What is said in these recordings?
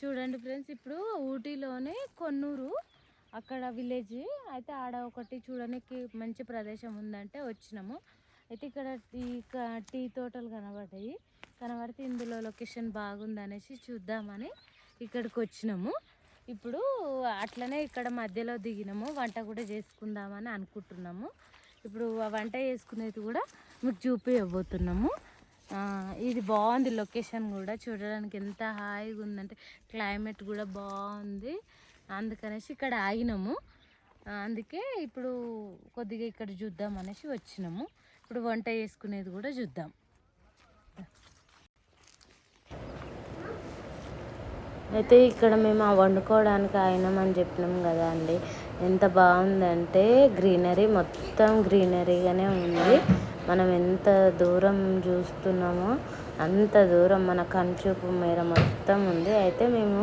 చూడండి ఫ్రెండ్స్ ఇప్పుడు ఊటీలోనే కొన్నూరు అక్కడ విలేజ్ అయితే ఆడ ఒకటి చూడడానికి మంచి ప్రదేశం ఉందంటే వచ్చినాము. అయితే ఇక్కడ టీ టీ తోటలు కనబడ్డాయి. కనబడితే ఇందులో లొకేషన్ బాగుంది అనేసి చూద్దామని ఇక్కడికి వచ్చినాము. ఇప్పుడు అట్లనే ఇక్కడ మధ్యలో దిగినాము. వంట కూడా చేసుకుందామని అనుకుంటున్నాము. ఇప్పుడు ఆ వంట చేసుకునేది కూడా మీకు చూపించబోతున్నాము ఇది బాగుంది లొకేషన్ కూడా. చూడడానికి ఎంత హాయిగా ఉందంటే క్లైమేట్ కూడా బాగుంది. అందుకనేసి ఇక్కడ ఆగినాము. అందుకే ఇప్పుడు కొద్దిగా ఇక్కడ చూద్దాం అనేసి వచ్చినాము. ఇప్పుడు వంట చేసుకునేది కూడా చూద్దాం. అయితే ఇక్కడ మేము ఆ వండుకోవడానికి అయినామని చెప్పినాం కదా అండి. ఎంత బాగుందంటే గ్రీనరీ మొత్తం గ్రీనరీగానే ఉంది. మనం ఎంత దూరం చూస్తున్నామో అంత దూరం మన కంచూపు మేర మొత్తం ఉంది. అయితే మేము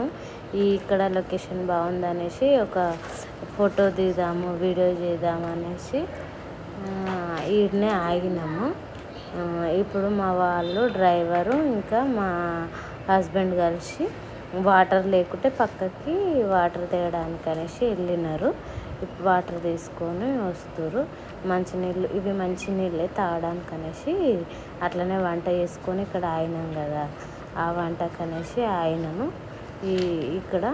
ఈ ఇక్కడ లొకేషన్ బాగుంది అనేసి ఒక ఫోటో దిగుదాము వీడియో చేద్దాము అనేసి ఈడనే ఆగినాము. ఇప్పుడు మా వాళ్ళు డ్రైవరు ఇంకా మా హస్బెండ్ కలిసి వాటర్ లేకుంటే పక్కకి వాటర్ తేయడానికి అనేసి వెళ్ళినారు. ఇప్పుడు వాటర్ తీసుకొని వస్తారు మంచినీళ్ళు ఇవి మంచినీళ్ళే తాగడానికి అనేసి అట్లనే వంట చేసుకొని ఇక్కడ ఆయినాం కదా. ఆ వంటకు అనేసి ఆయనను ఈ ఇక్కడ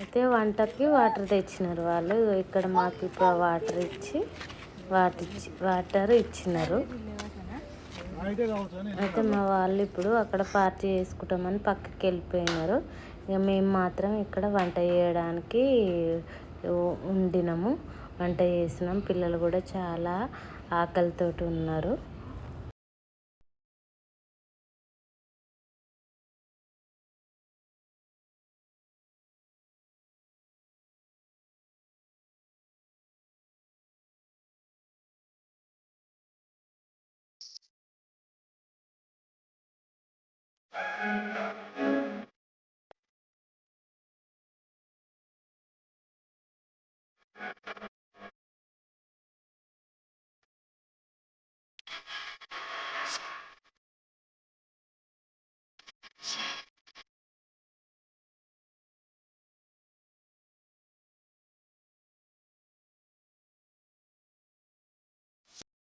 అయితే వంటకి వాటర్ తెచ్చినారు వాళ్ళు. ఇక్కడ మాకు ఇక్కడ వాటర్ ఇచ్చి వాటిచ్చి వాటర్ ఇచ్చినారు. అయితే మా వాళ్ళు ఇప్పుడు అక్కడ పార్టీ చేసుకుంటామని పక్కకి వెళ్ళిపోయినారు. ఇక మేము మాత్రం ఇక్కడ వంట చేయడానికి ఉండినాము. వంట చేసినాం. పిల్లలు కూడా చాలా ఆకలితోటి ఉన్నారు.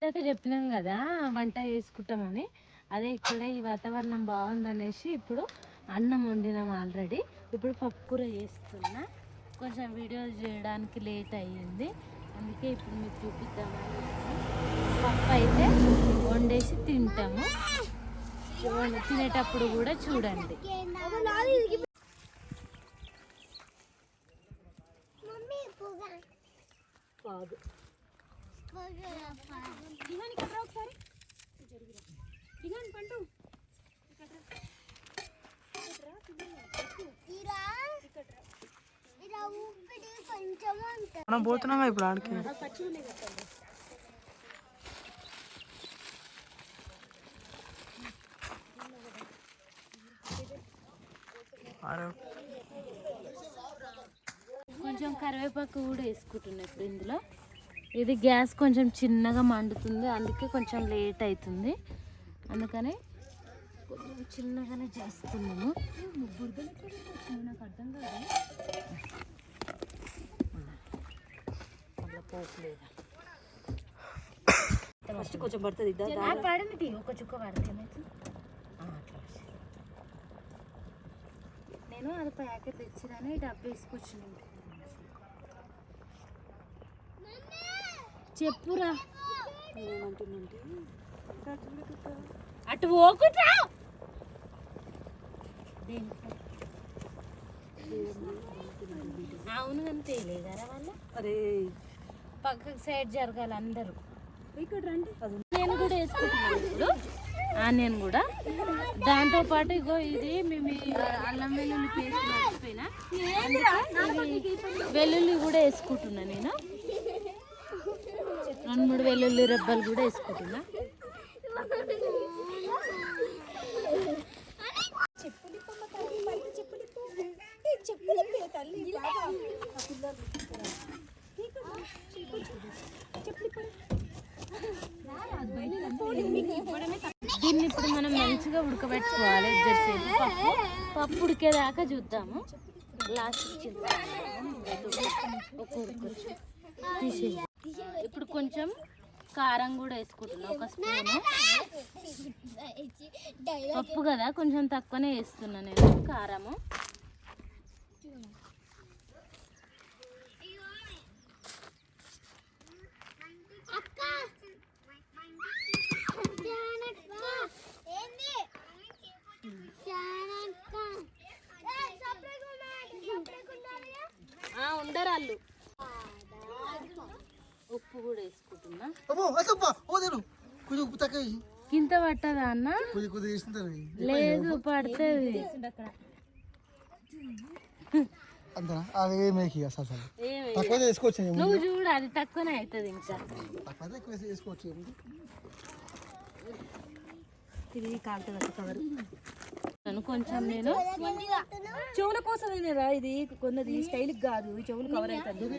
అయితే చెప్పినాం కదా వంట చేసుకుంటామని. అదే ఇక్కడ ఈ వాతావరణం బాగుందనేసి ఇప్పుడు అన్నం వండినాం ఆల్రెడీ. ఇప్పుడు పప్పు కూర చేస్తున్నా. కొంచెం వీడియో చేయడానికి లేట్ అయ్యింది. అందుకే ఇప్పుడు మీకు చూపిద్దామని పప్పు అయితే వండేసి తింటాము. తినేటప్పుడు కూడా చూడండి. కాదు. మనం పోతున్నాగా ఇప్పుడు ఆడికి. కొంచెం కరివేపాకు కూడా వేసుకుంటున్నా ఇప్పుడు ఇందులో. ఇది గ్యాస్ కొంచెం చిన్నగా మండుతుంది అందుకే కొంచెం లేట్ అవుతుంది. అందుకని కొంచెం చిన్నగానే చేస్తున్నాము. నాకు అర్థం కాదు లేదా ఫస్ట్ కొంచెం పడుతుంది తీ, ఒక చుక్క పడితే. నేను అది ప్యాకెట్ తెచ్చిదని డబ్బు వేసుకొచ్చినాను చెప్పురా. అటు పోకుట్రా. అవును కానీ తేలేదారా వాళ్ళ? అరే. పక్కకి సైడ్ జరగాలి అందరూ. ఇక్కడ రండి. నేను కూడా వేసుకుంటున్నాను ఇప్పుడు. ఆనియన్ కూడా. దాంతో పాటు ఇగో ఇది మేము అల్లం వెల్లుల్లి పేస్ట్ మర్చిపోయినా? వెల్లుల్లి కూడా వేసుకుంటున్నా నేను. రెండు మూడు వెల్లుల్లి రెబ్బలు కూడా వేసుకుంటున్నా దీన్ని ఇప్పుడు మనం మంచిగా ఉడకబెట్టుకోవాలి. జరసేపు పప్పు. పప్పు ఉడికేదాకా చూద్దాము. లాస్ట్ తీసే ఇప్పుడు కొంచెం కారం కూడా వేసుకుంటున్నాం ఒక స్పూను. పప్పు కదా కొంచెం తక్కువనే వేస్తున్నా నేను కారము. ఆ, ఉండరు వాళ్ళు ఉప్పు కూడా వేసుకుంటున్నా. కొంచెం ఉప్పు తక్కువ పట్టదా అన్న? కొంచెం కొద్దిగా వేసింటారు లేదు పడుతుంది. అంత అది మేకి అసలు అసలు. ఏమి తక్కువ వేసుకోవచ్చు ఏముంది? నువ్వు చూడు అది తక్కువనే అవుతుంది ఇంకా. తక్కువ ఎక్కువ వేసి వేసుకోవచ్చు ఏముంది? ఇది కాలుతుంది కవర్. నన్ను కొంచెం నేను చెవుల కోసమేనేరా ఇది? కొన్నది స్టైల్ కాదు చెవులు కవర్ అవుతుంది.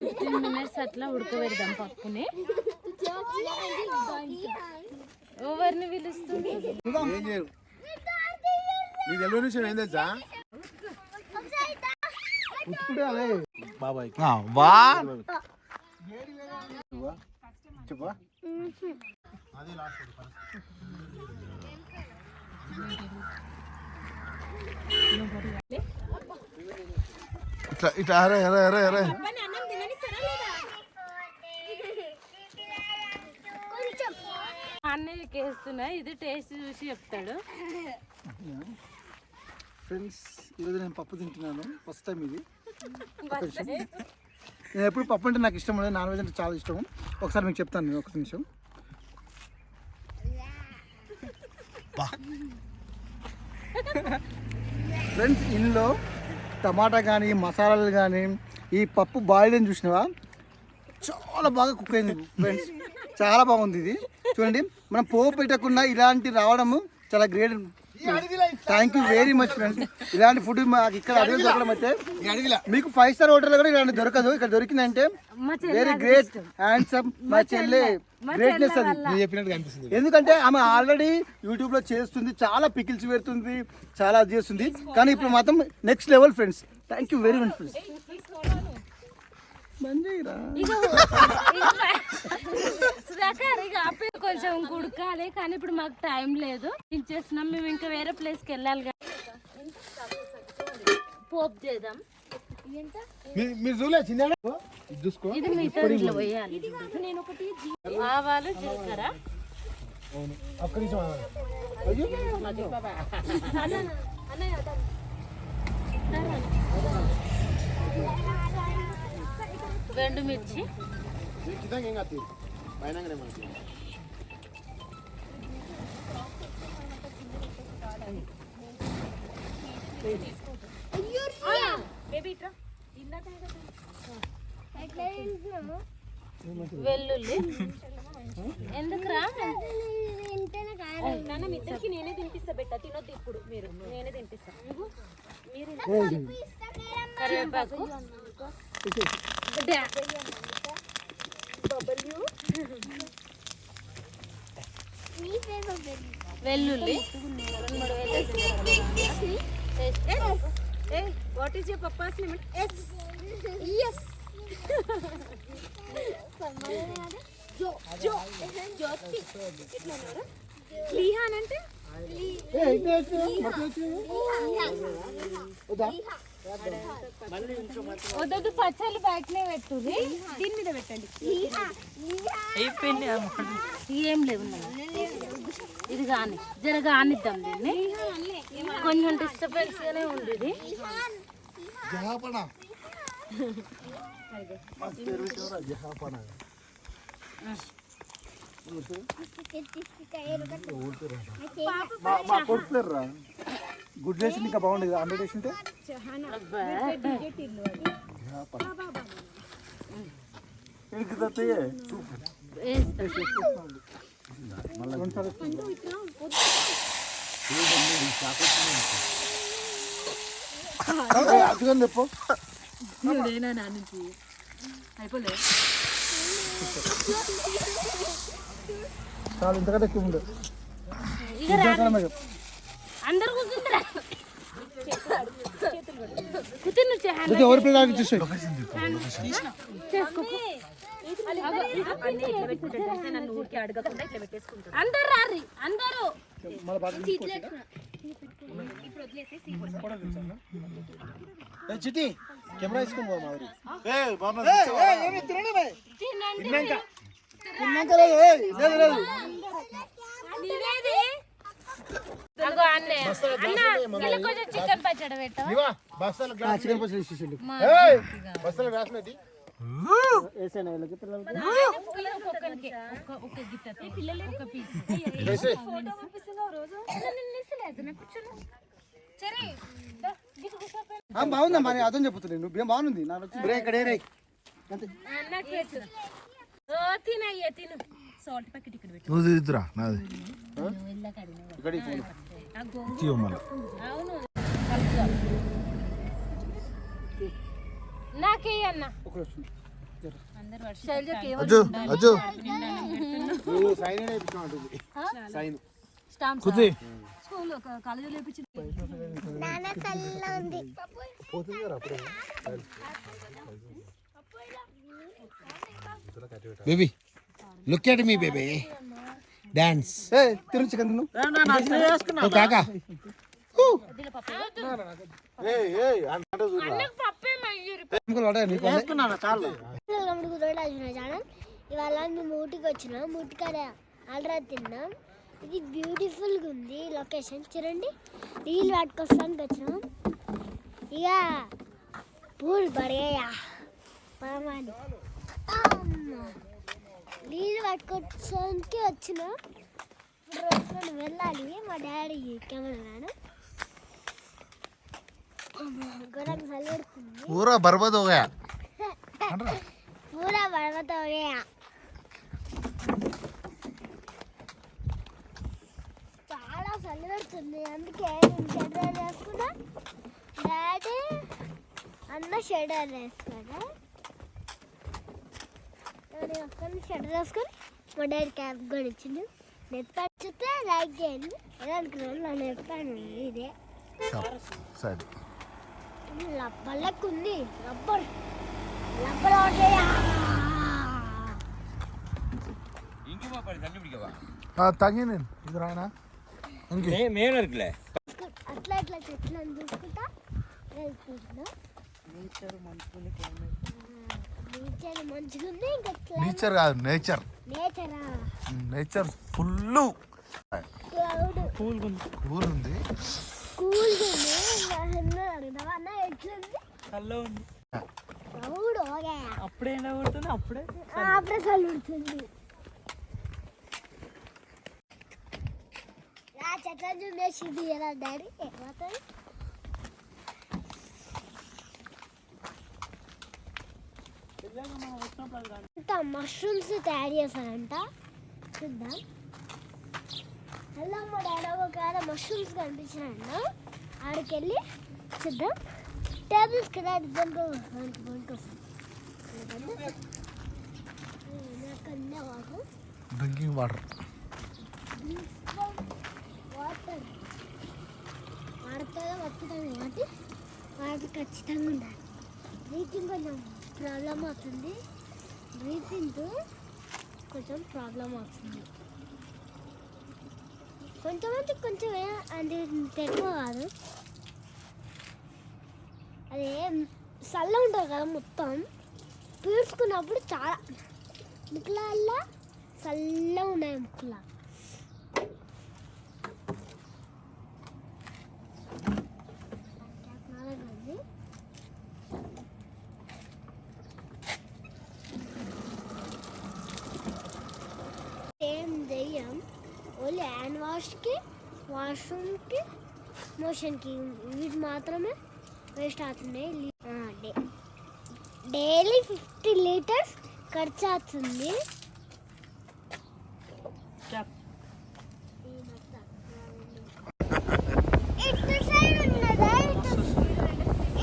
ఫిఫ్టీన్ మినిట్స్ అట్లా ఉడకబెడదాం పప్పుని. ఎవరిని పిలుస్తుంది? ఏం చేయరు. నీ తెలియని విషయం ఏం తెలుసా? ఉప్పుడే అదే. చెప్పా. ఇట్లా ఇట్లా అరే అరే అరే అరే. అన్నయ్యకి వేస్తున్నా ఇది టేస్ట్ చూసి చెప్తాడు. ఫ్రెండ్స్ ఈరోజు నేను పప్పు తింటున్నాను. ఫస్ట్ టైం ఇది. నేను ఎప్పుడు పప్పు అంటే నాకు ఇష్టం ఉండదు నాన్ వెజ్ అంటే చాలా ఇష్టం. ఒకసారి మీకు చెప్తాను నేను ఒక నిమిషం. ఫ్రెండ్స్ ఇందులో టమాటా కానీ మసాలాలు కానీ ఈ పప్పు బాయిల్ అని చూసినావా? చాలా బాగా కుక్ అయింది ఫ్రెండ్స్. చాలా బాగుంది ఇది. చూడండి మనం పోపు పెట్టకుండా ఇలాంటి రావడము చాలా great. Thank you very much friends ఇలాంటి ఫుడ్ మాకు ఇక్కడ అడవి దొరకడం అయితే మీకు ఫైవ్ స్టార్ హోటల్ కూడా ఇలాంటి దొరకదు. ఇక్కడ దొరికిందంటే వెరీ గ్రేట్ హ్యాండ్సమ్ మా చెల్లె గ్రేట్నెస్ అది. ఎందుకంటే ఆమె ఆల్రెడీ యూట్యూబ్లో చేస్తుంది చాలా పికిల్స్ పెడుతుంది చాలా అది చేస్తుంది. కానీ ఇప్పుడు మాత్రం next level friends thank you very much friends Sudhakar ఇక ఆపే కొంచెం కుడకాలి కానీ ఇప్పుడు మాకు టైం లేదు. దించేస్తున్నాం మేము ఇంకా వేరే ప్లేస్కి వెళ్ళాలి కదా. పోప్ చేద్దాం. మీరు మీరు చూలే చిన్న చూసుకో. ఇది మిగతా ఇట్లా పోయాలి. నేను ఒకటి ఆవాలు జీలకర్ర. ఒక్క నిమిషం ఆగండి. రెండు మిర్చి. ఖచ్చితంగా ఏం కాదు పైనగానే మనకి. వెల్లుల్లి. ఎందుకురా? నాన్న మీ ఇద్దరికి నేనే తినిపిస్తా బెట్ట. తినొద్దు ఇప్పుడు మీరు. నేనే తినిపిస్తా. కరివేపాకు. వెల్లుల్లి. What is your papa's name yes. Yes లీహాన్ అంటే? వద్దొద్దు పచ్చళ్ళు బయటనే పెట్టుర్రి. దీని మీద పెట్టండి. ఏం లేవు. ఇది కానీ జర కానిద్దాం దీన్ని. కొంచెం డిస్టర్బెన్స్ గానే ఉంది ఇది జహాపణ మస్తు పేరు పెట్టావురా, జహాపణ మా మా రా గుడ్ డేషన్ ఇంకా బాగుండేది. హండ్రెడ్ వేసి ఉంటే అదిగా చెప్పు లేనా అయిపోలే చాలు ఇంతకంటే ఎక్కువ ఉంది అందరు కూర్చుంటారా. ఎవరి పిల్లలు చూసాడు అందరు రారి అందరూ. మళ్ళీ బాగా చిటి కెమెరా ఏమి తినండి చికెన్ పచ్చడి బాగుందా మరి అర్థం చెప్పుతుంది నువ్వు ఏం? బాగుంది. నాకు ఇక్కడ తినయ్య తిను సాల్ట్ ప్యాకెట్ ఇక్కడ పెట్టు. నువ్వు తిరుగుతురా? నాది. అవును. నాకే అన్న. అజ్జు అజ్జు. కుది లేపించి పోతుంది కదా అప్పుడే baby look at me baby dance కాకా ఇవాళ మేము ఊటికి వచ్చినాం ఊటికాడ ఆల్రెడీ తిన్నాం. ఇది బ్యూటిఫుల్గా ఉంది లొకేషన్. చూడండి రీల్ పట్టుకొస్తానికి వచ్చినాం. ఇక పూల్ పరమాని నీళ్ళు పట్టుకోవడానికి వచ్చిన ఇప్పుడు వెళ్ళాలి. మా డాడీ కెమెరాను గొడవ చల్లెడుతుంది పూరా బర్బాద్ పూరా చాలా చల్లబెడుతుంది అందుకే నేను షెడర్ వేసుకున్నా డాడీ అన్న షెడర్ వేసుకున్నా షెడర్ వేసుకొని మా డాడీ క్యాబ్ కొనిచ్చిండు నెట్ పచ్చితే లైక్ చేయండి. ఎలా అనుకున్నాను నా ఉంది ఇదే. సరే ఉంది రబ్బర్. రబ్బర్ నేను. ఇది ఇంకే. అట్లా ఇట్లా చెట్లను చూసుకుంటా వెళ్తున్నా నేచర్ ఇంకా నేచర్ కాదు nature. నేచరా? Nature full cloud. Cool ఉంది. అప్పుడే కొడుతుంది అప్పుడే అప్పుడే చూసేసి ఇది ఎలా డాడీ ఏమవుతుంది ఇంత మష్రూమ్స్ తయారు చేశారంట. చూద్దాం. హలో మా డాడీ ఒక మష్రూమ్స్ కనిపించినాయన్న ఆడికి వెళ్ళి చూద్దాం. టేబుల్స్ కదా దానికి వాకు డ్రింకింగ్ వాటర్ వాటర్ వాడితే వస్తుంది కాబట్టి వాటర్ ఖచ్చితంగా ఉండాలి. బ్రీతింగ్ కొంచెం ప్రాబ్లం అవుతుంది. బ్రీతింగ్ కొంచెం ప్రాబ్లం అవుతుంది. కొంచెం కొంచెం అది ఎక్కువ కాదు. అదే చల్ల ఉంటుంది కదా మొత్తం. పీల్చుకున్నప్పుడు చాలా ముక్కులల్లా చల్లగా ఉన్నాయి ముక్కులా. వాష్కి వాష్రూమ్కి మోషన్కి వీటి మాత్రమే వేస్ట్ అవుతున్నాయి. డైలీ ఫిఫ్టీ లీటర్స్ ఖర్చు అవుతుంది ఇటు సైడ్ ఉన్నదా ఇటు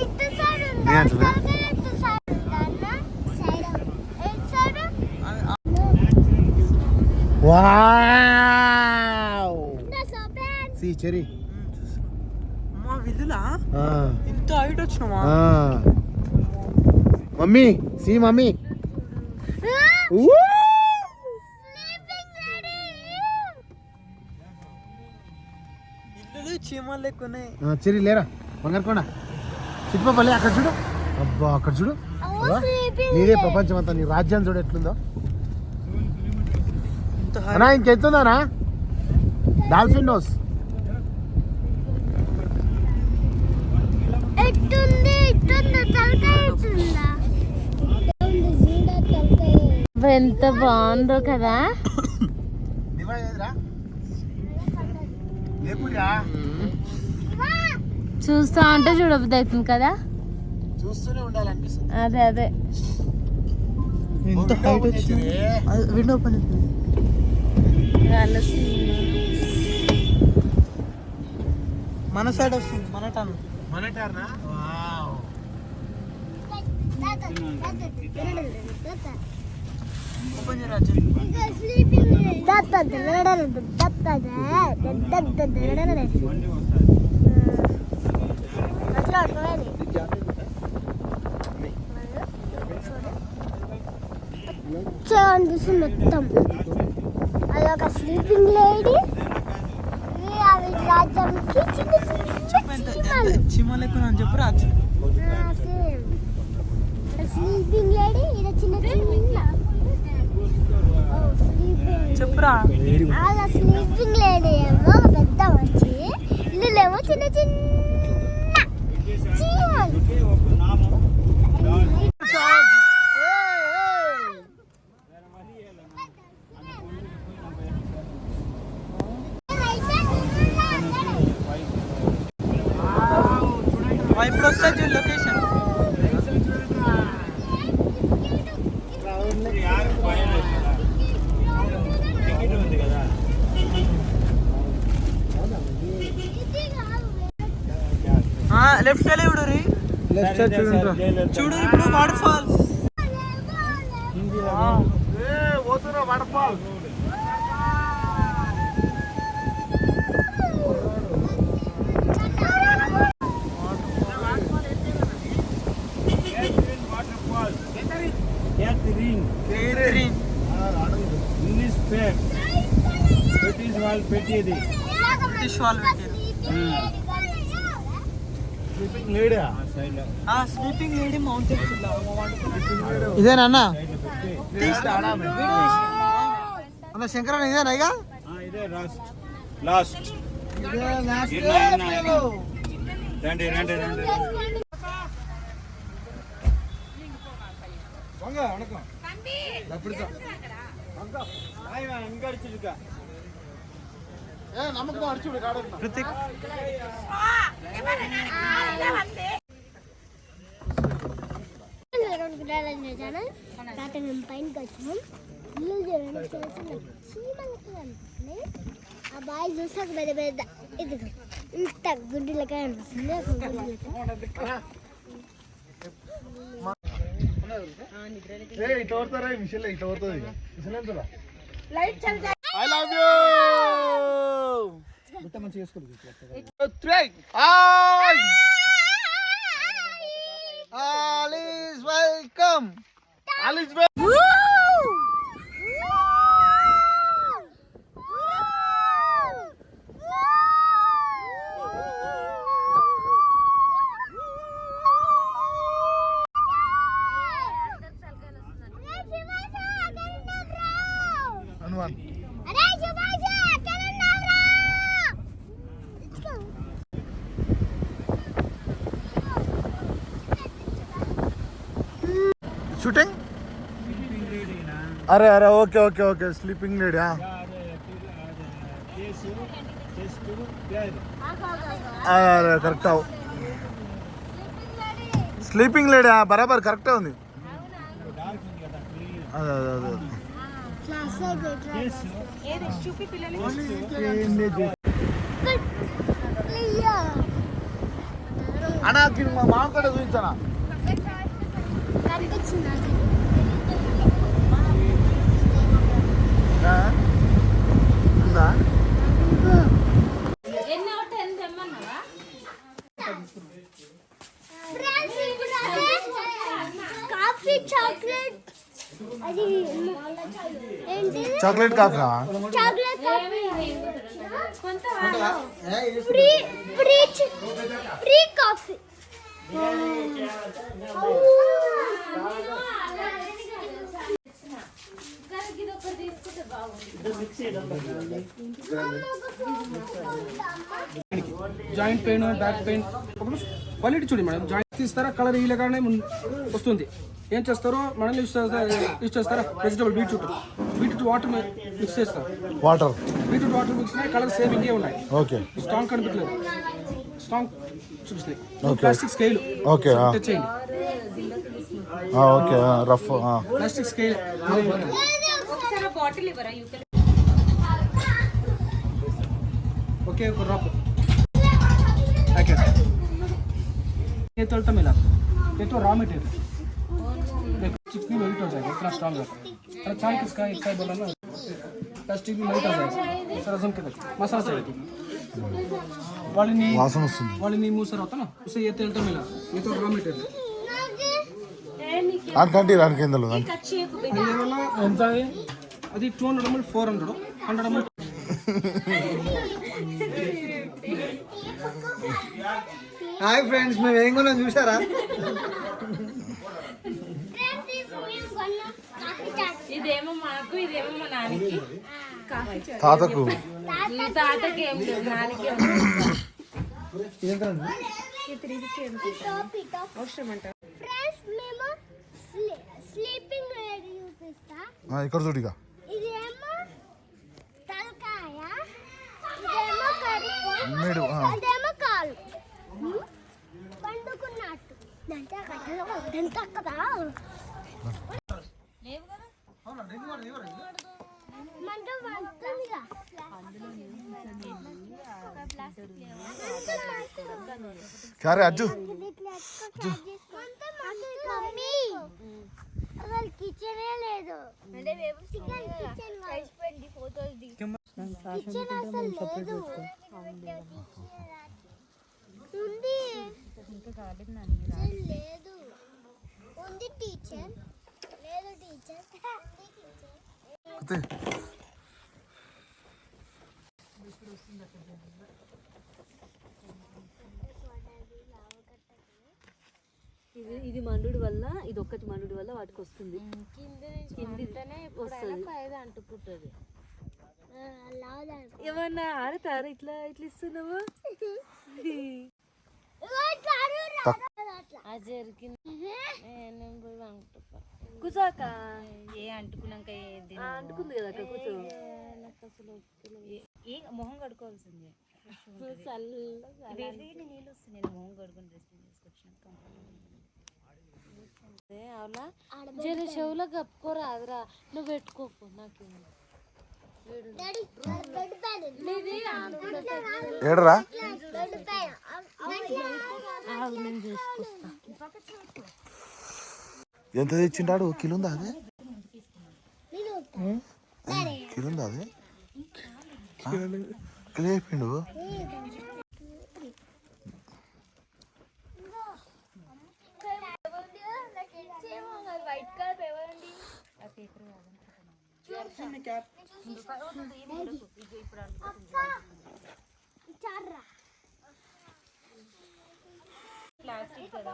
ఇటు సైడ్ ఉందా ఏంటిది? ఇటు సైడ్ ఉందా అన్న? సైడ్ ఇటు సైడ్ వావ్ నా సోప్లాన్ సి చెరి. మా విల్లులా ఇంత height వచ్చినామా mummy see mummy. Sleeping ready ఇల్లులు చీమలు లెక్కున్నాయి చెరి లేరా? బంగారుకొండ చిట్టుపల్లి అక్కడ చూడు. అబ్బా అక్కడ చూడు. నీదే ప్రపంచం అంతా నీ రాజ్యం చూడు ఎట్లుందో. అన్నా ఇంకెత్తుందానా డాల్ఫిన్ నోస్. ఎంత బాగుందో కదా. చూస్తా ఉంటే చూడబుద్ధి అవుతుంది కదా. చూస్తూనే ఉండాలనిపిస్తుంది అదే అదే. ఎంత హైట్ వచ్చింది? విండో ఓపెన్ మన సైడ్ వస్తుంది మన టర్న్ మన టర్నా వావ్ ఓపెన్ చేయరా అర్జున్. మొత్తం అదొక స్లీపింగ్ లేడీ అవి రాజ్యంకి చిన్న చెప్పు చిన్న అని చెప్పు రాజు స్లీపింగ్ లేడీ ఇది చిన్న చిన్న చెప్పురా. ఆ స్లీపింగ్ లేడీ ఏమో ఒక పెద్ద వచ్చి ఇల్లులేమో చిన్న చిన్న. చీమలు ఇప్పుడు వస్తుంది చూడు లొకేషన్ లెఫ్ట్ సైడ్ చూడు రీ లెఫ్ట్ సైడ్ చూడండి చూడు ఇప్పుడు వాటర్ ఫాల్స్ గ్రీన్ ఇంగ్లీష్ పేర్ బ్రిటిష్ వాళ్ళు పెట్టేది బ్రిటిష్ వాళ్ళు పెట్టారు లేడా ఆ స్లీపింగ్ లేడీ? వాటర్ ఇదేనా అన్న శంకరన్న ఇదేనా ఇక? ఇదే లాస్ట్ లాస్ట్ రండి రండి రండి. కృతిక్ ఛానల్ రాత్రి మేము పైనకి వచ్చినాం ఇల్లు చూడండి చిన్న చిన్న చీమలకి కనిపిస్తున్నాయి ఆ బాయ్ చూసాక పెద్ద పెద్ద ఇది ఇంత గుడ్డులకే అనిపిస్తుంది ఒక గుడ్డులకే ఇట్లా పడతారా మిషన్ ఇట్లా పడుతుంది మిషన్ ఎంత ఐ లవ్ యూ ఇంత మంచిగా వేసుకోండి వెల్కమ్. షూటింగ్ అరే అరే okay okay okay sleeping lady అరే కరెక్ట్ అవు స్లీపింగ్ లేడీ బరాబర్ కరెక్టే ఉంది అదే అదే అదే అన్నా మా మామ కూడా చూపించానా? చాక్లెట్ అది ఏంటి chocolate coffee chocolate coffee free free free coffee joint pain back pain. Quality చూడండి మేడం. జాయింట్ తీస్తారా కలర్ ఇలాగానే వస్తుంది. ఏం చేస్తారో మనం యూస్ చేస్తారా యూస్ చేస్తారా? Vegetable beetroot beetroot water mix చేస్తారు. Water beetroot water mix colour same ఇంకే ఉన్నాయి. ఓకే స్ట్రాంగ్ కనిపించలేదు. స్ట్రాంగ్ చూపిస్తాయి Okay. Plastic scale Okay, ah. Touch చేయండి okay rough plastic scale okay rock packet ये तो मिला ये तो रॉ मटेरियल देखो चिकनी मेल्ट हो जाएगा इतना स्ट्रांग रहता है अरे चाय किसका एक चाय बोला ना प्लास्टिक भी मेल्ट हो जाएगा सर रसम के देख मसाला चाहिए వాళ్ళని వాసన వస్తుంది. వాళ్ళని మూసారు అవుతానా మూసే ఈత వెళ్తాం ఇలా. దానికి ఎంత అది two hundred ML four hundred hundred ML hi friends మేము ఏం కొన్నాం చూసారా ఇదేమో మాకు ఇదేమో మా నాన్నకి. తాతకు. తాతకి ఏం లేదు నాన్నకి ఇక్కడ ఇదేమో కడుపు మేడు ఆ. అదేమో కాలు? పండుకున్నట్టు. దంతా కట్టలో దంతా కదా. మంట పడుతుందిగా. క్యారే అజ్జు మమ్మీ అసలు కిచెనే లేదు అంటే కిచెన్ కిచెన్ అసలు లేదు. ఉంది. కిచెన్ లేదు. ఉంది టీచర్ లేదు టీచర్ ఉంది టీచర్ కుతే. ఇది ఇది మండుడి వల్ల ఇది ఒక్కటి మండుడి వల్ల వాటికి వస్తుంది. కింది వస్తుంది. అంటుకుంటుంది. ఏమన్నా ఆడతారు? ఇట్లా ఇట్లా ఇస్తున్నావా? కుసాక ఏ అంటుకున్నాక అంటుకుంది కదా కూర్చో. ఏ మొహం కడుకోవాల్సిందే అవునా? జర చెవులో కప్పుకోరాదురా నువ్వు పెట్టుకోకు నాకు ఏడరా? ఎంత తెచ్చిండాడు? కిలో ఉందా అదే? కిలో ఉందా అదే? కిలో చెప్పిండు వైట్ కలర్ ఎవరండి చార్రా ప్లాస్టిక్ కదా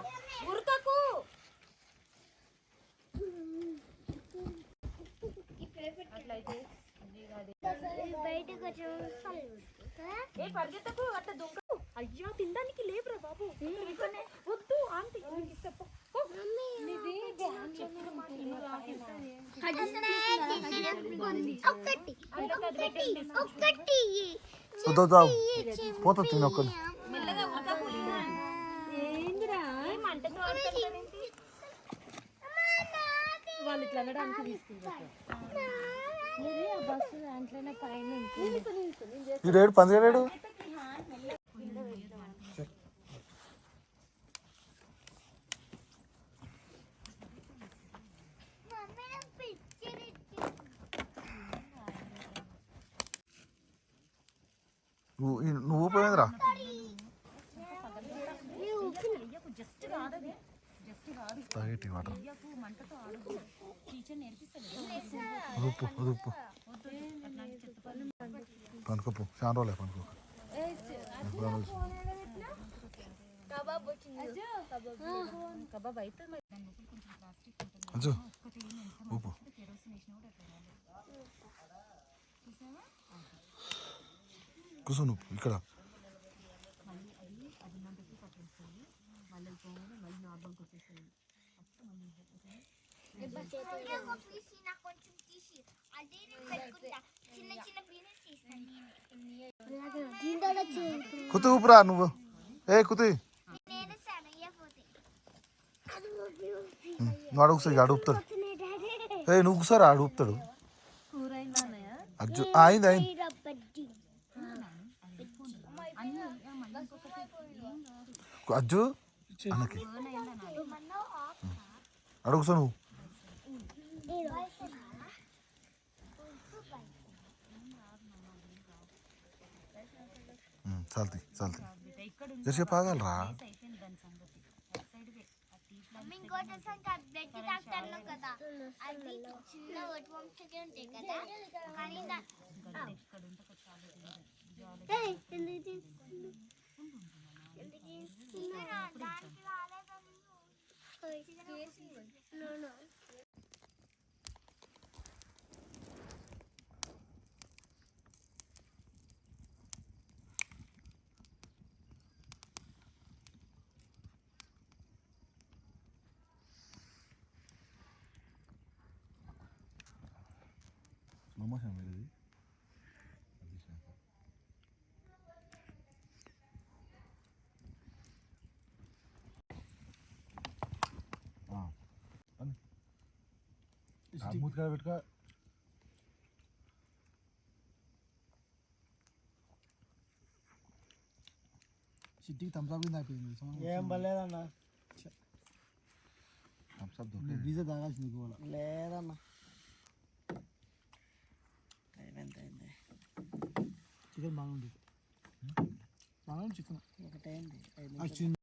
పరిగెత్తకు అట్లా దుంక అయ్యా తినడానికి లేవురా బాబు వద్దు ఆంటీ ఇస్తపో ఒక్కటి ఒక్కటి ఒక్కటి వద్దు వద్దు ఆగు. పోతుంది తిని ఒక్కరు వాళ్ళు ఇట్లా అనడానికి తీసుకుంటారు బస్సు దాంట్లోనే పైన ఈ రేడు పంది రేడు నువ్వు తాగేటి వాటర్. ఉప్పు ఉప్పు పనుకోపు చాలా రోజులే పనుకో అజ్జు ఉప్పు కూర్చో నువ్వు ఇక్కడ కొంచెం తీసి అదే నేను పెట్టుకుంటా చిన్న చిన్న పీసెస్ తీస్తాను నేను కుతు ఊపురా నువ్వు ఏ కుతి నేను సనయ్యపోతే నువ్వు అడుగు సార్ ఆడు ఊపుతాడు ఏ నువ్వు కూర్చోరా ఆడు ఊపుతాడు అజ్జు ఆ, అయింది అయింది అజ్జు అన్నకి అడుగు సార్ నువ్వు చాల్తి చాల్తి జరసేపు ఆగాలరా ఇంకోటి బ్లడ్ డాక్టర్లు కదా అది చిన్న ఒటి వంశకే ఉంటాయి కదా కానీ దా- ఏయ్, ఎందుకు తీస్తున్నావ్? ఎందుకు తీస్తున్నావ్? దానికి రాలేదని No, no. నమ్మకం ఇది మూతి కాడ పెట్టుకో సిట్టికి థమ్స్అప్ కింద అయిపోయింది ఏం పర్లేదన్నా థమ్స్అప్ డీజే తాగాల్సింది గోల లేదన్నా టైం ఎంత అయింది చికెన్ బాగుంది బాగుంది చికెన్